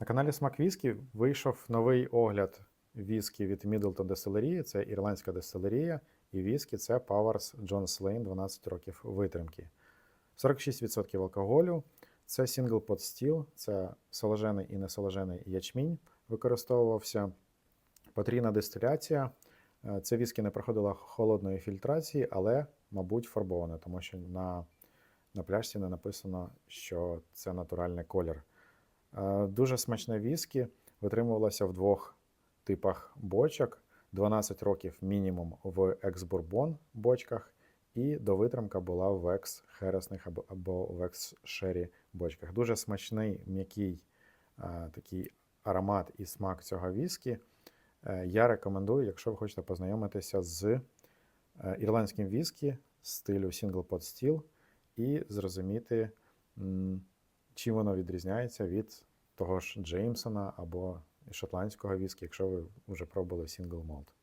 На каналі Смак Віскі вийшов новий огляд віскі від Middleton Distillery. Це ірландська дистилерія, і віскі це Powers John Slane 12 років витримки. 46% алкоголю. Це Single Pot Still, це соложений і несоложений ячмінь використовувався. Потрійна дистиляція. Е, Це віскі не проходила холодної фільтрації, але, мабуть, фарбоване, тому що на, на пляшці не написано, що це натуральний колір. Е, Дуже смачне віскі. Витримувалося в двох типах бочок: 12 років мінімум в екс-бурбон бочках, і довитримка була в екс-хересних або, в екс-шері бочках. Дуже смачний, м'який е, такий аромат і смак цього віскі. Е, Я рекомендую, якщо ви хочете познайомитися з ірландським віскі стилю Single Pot Still і зрозуміти, чим воно відрізняється від того ж Джеймсона або шотландського віскі, якщо ви вже пробували Single Malt.